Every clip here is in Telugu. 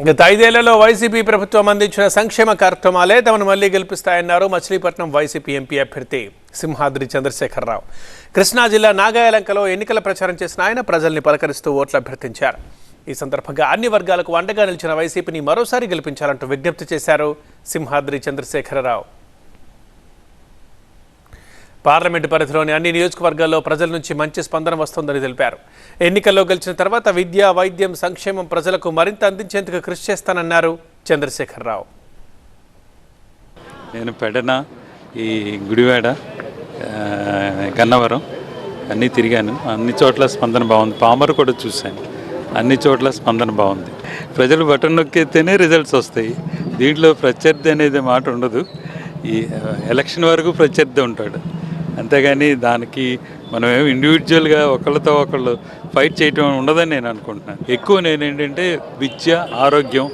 గత ఐదేళ్ళలో వైసీపీ ప్రభుత్వం అందించిన సంక్షేమ కార్యక్రమాలే తమను మళ్ళీ గెలిపిస్తాయన్నారు మచిలీపట్నం వైసీపీ ఎంపీ అభ్యర్థి సింహాద్రి చంద్రశేఖరరావు. కృష్ణా జిల్లా నాగాయలంకలో ఎన్నికల ప్రచారం చేసిన ఆయన ప్రజల్ని పలకరిస్తూ ఓట్లు అభ్యర్థించారు. ఈ సందర్భంగా అన్ని వర్గాలకు అండగా నిలిచిన వైసీపీని మరోసారి గెలిపించాలంటూ విజ్ఞప్తి చేశారు సింహాద్రి చంద్రశేఖరరావు. పార్లమెంటు పరిధిలోని అన్ని నియోజకవర్గాల్లో ప్రజల నుంచి మంచి స్పందన వస్తోందని తెలిపారు. ఎన్నికల్లో గెలిచిన తర్వాత విద్య వైద్యం సంక్షేమం ప్రజలకు మరింత అందించేందుకు కృషి చేస్తానన్నారు చంద్రశేఖరరావు. నేను పెడన ఈ గుడివాడ గన్నవరం అన్నీ తిరిగాను. అన్ని చోట్ల స్పందన బాగుంది. పామరు కూడా చూశాను. అన్ని చోట్ల స్పందన బాగుంది. ప్రజలు బటన్ నొక్కితేనే రిజల్ట్స్ వస్తాయి. దీంట్లో ప్రత్యర్థి అనేది మాట ఉండదు. ఈ ఎలక్షన్ వరకు ప్రత్యర్థి ఉంటాడు. అంతేగాని దానికి మనం ఏమి ఇండివిజువల్గా ఒకళ్ళతో ఒకళ్ళు ఫైట్ చేయటం ఉండదని నేను అనుకుంటున్నాను. ఎక్కువ నేను ఏంటంటే విద్య ఆరోగ్యం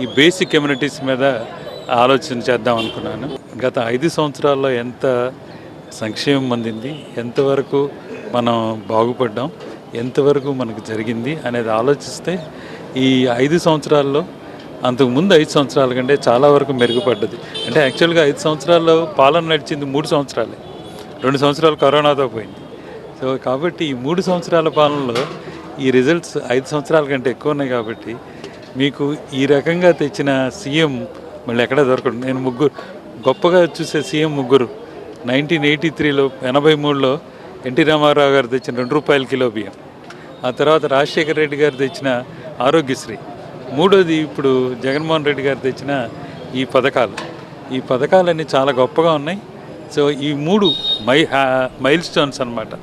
ఈ బేసిక్ కమ్యూనిటీస్ మీద ఆలోచన చేద్దాం అనుకున్నాను. గత ఐదు సంవత్సరాల్లో ఎంత సంక్షేమం అందింది ఎంతవరకు మనం బాగుపడ్డాం ఎంతవరకు మనకు జరిగింది అనేది ఆలోచిస్తే ఈ ఐదు సంవత్సరాల్లో అంతకు ముందు ఐదు సంవత్సరాల కంటే చాలా వరకు మెరుగుపడ్డది. అంటే యాక్చువల్గా ఐదు సంవత్సరాల్లో పాలన నడిచింది మూడు సంవత్సరాలే. రెండు సంవత్సరాలు కరోనాతో పోయింది. సో కాబట్టి ఈ మూడు సంవత్సరాల పాలనలో ఈ రిజల్ట్స్ ఐదు సంవత్సరాల కంటే ఎక్కువ ఉన్నాయి కాబట్టి మీకు ఈ రకంగా తెచ్చిన సీఎం మళ్ళీ ఎక్కడ దొరకడు. నేను ముగ్గురు గొప్పగా చూసే సీఎం ముగ్గురు. నైన్టీన్ ఎయిటీ త్రీలో ఎనభై మూడులో ఎన్టీ రామారావు గారు తెచ్చిన రెండు రూపాయల కిలో బియ్యం. ఆ తర్వాత రాజశేఖర రెడ్డి గారు తెచ్చిన ఆరోగ్యశ్రీ. మూడోది ఇప్పుడు జగన్మోహన్ రెడ్డి గారు తెచ్చిన ఈ పథకాలు. ఈ పథకాలన్నీ చాలా గొప్పగా ఉన్నాయి. సో ఈ మూడు మై మైల్ స్టోన్స్ అన్నమాట.